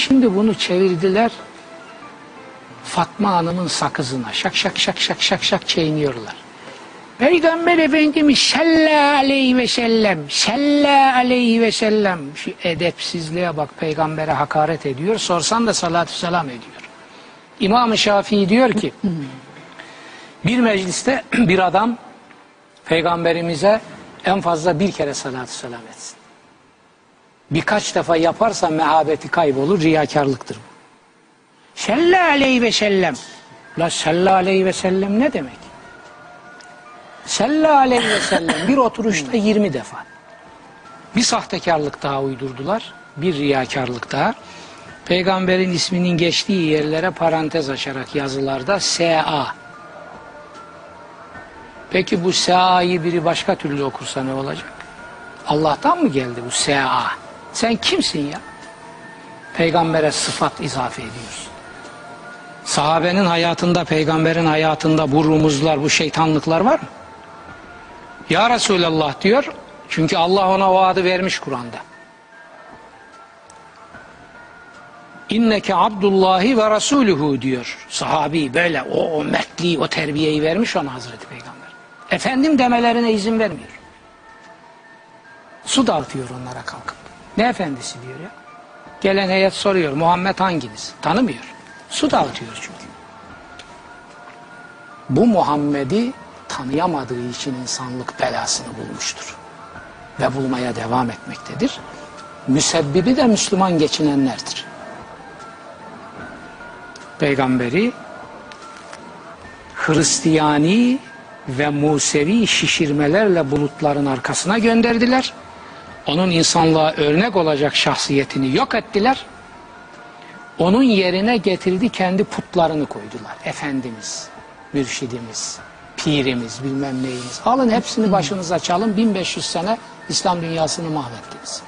Şimdi bunu çevirdiler Fatma Hanım'ın sakızına. Şak şak şak şak şak şak çiğniyorlar. Peygamber Efendimiz sallallahu aleyhi ve sellem sallallahu aleyhi ve sellem şu edepsizliğe bak peygambere hakaret ediyor. Sorsan da salatü selam ediyor. İmam-ı Şafii diyor ki bir mecliste bir adam peygamberimize en fazla bir kere salatü selam etsin. Birkaç defa yaparsa mehabeti kaybolur, riyakarlıktır bu. Sallallahu aleyhi ve sellem. La sallallahu aleyhi ve sellem ne demek? Sallallahu aleyhi ve sellem bir oturuşta 20 defa. Bir sahtekarlık daha uydurdular. Bir riyakarlık daha. Peygamberin isminin geçtiği yerlere parantez açarak yazılarda S.A. Peki bu S.A.'yı biri başka türlü okursa ne olacak? Allah'tan mı geldi bu S.A.? Sen kimsin ya? Peygambere sıfat izafe ediyorsun. Sahabenin hayatında, peygamberin hayatında bu rumuzlar, bu şeytanlıklar var mı? Ya Resulallah diyor. Çünkü Allah ona o adı vermiş Kur'an'da. İnneke abdullahi ve rasuluhu diyor. Sahabi böyle o, o mertliği, o terbiyeyi vermiş ona Hazreti Peygamber. Efendim demelerine izin vermiyor. Su dağıtıyor onlara kalkıp. Ne efendisi diyor ya. Gelen heyet soruyor Muhammed hanginiz? Tanımıyor. Su dağıtıyor çünkü. Bu Muhammed'i tanıyamadığı için insanlık belasını bulmuştur. Ve bulmaya devam etmektedir. Müsebbibi de Müslüman geçinenlerdir. Peygamberi Hristiyani ve Musevi şişirmelerle bulutların arkasına gönderdiler. Onun insanlığa örnek olacak şahsiyetini yok ettiler. Onun yerine getirdi kendi putlarını koydular. Efendimiz, mürşidimiz, pirimiz, bilmem neyimiz. Alın hepsini başınıza çalın. 1500 sene İslam dünyasını mahvettiniz.